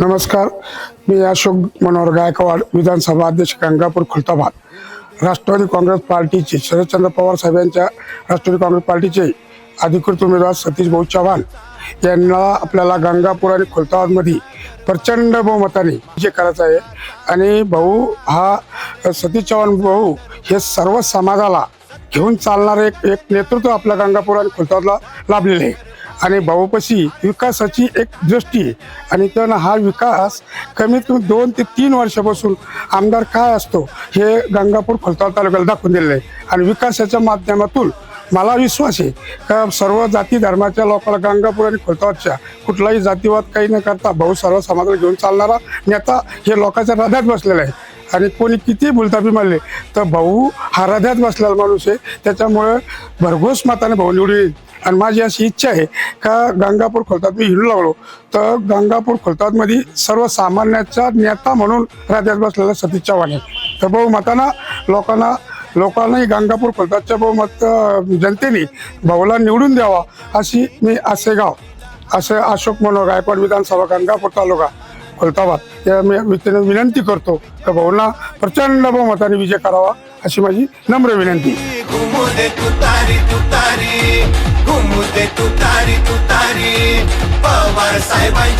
नमस्कार. मी अशोक मनोहर गायकवाड विधानसभा अध्यक्ष गंगापूर खुलताबाद राष्ट्रवादी काँग्रेस पार्टीचे शरदचंद्र पवार साहेबांच्या राष्ट्रवादी काँग्रेस पार्टीचे अधिकृत उमेदवार सतीश भाऊ चव्हाण यांना आपल्याला गंगापूर आणि खुलताबादमध्ये प्रचंड बहुमताने विजय करायचा आहे. आणि भाऊ हा सतीश चव्हाण भाऊ हे सर्व समाजाला घेऊन चालणारे एक एक नेतृत्व आपल्या गंगापूर आणि खुलताबादला लाभलेले आहे. आणि भाऊपशी विकासाची एक दृष्टी आहे. आणि त्यानं हा विकास कमीत कमी दोन ते तीन वर्षापासून आमदार काय असतो हे गंगापूर खोलताबाद तालुक्याला दाखवून दिलेलं आहे. आणि विकासाच्या माध्यमातून मला विश्वास आहे का सर्व जाती धर्माच्या लोकांना गंगापूर आणि खोलताबादच्या कुठलाही जातीवाद काही न करता भाऊ सर्व समाजाला घेऊन चालणारा नेता हे लोकांच्या हृदयात बसलेला आहे. आणि कोणी किती भुलतापी मारले तर भाऊ हा हृदयात बसलेला माणूस आहे. त्याच्यामुळे भरघोस मताने भाऊ निवडून येईल. आणि माझी अशी इच्छा आहे का गंगापूर खोलतात मी हिंडू लागलो. तर गंगापूर खोलतातमध्ये सर्वसामान्याचा नेता म्हणून राज्यात बसलेला सतीश चव्हाण आहे. तर मताना लोकांना लोकांनाही गंगापूर खोलतातच्या भाऊ मत जनतेने भाऊला निवडून द्यावा अशी मी आसेगाव असे अशोक मनोहर गायकवाड विधानसभा गंगापूर तालुका खोलतावा या मी विनंती करतो का भाऊंना प्रचंड बहुमताने विजय करावा अशी माझी नम्र विनंती. तुतारी तुतारी पवार साहेबांची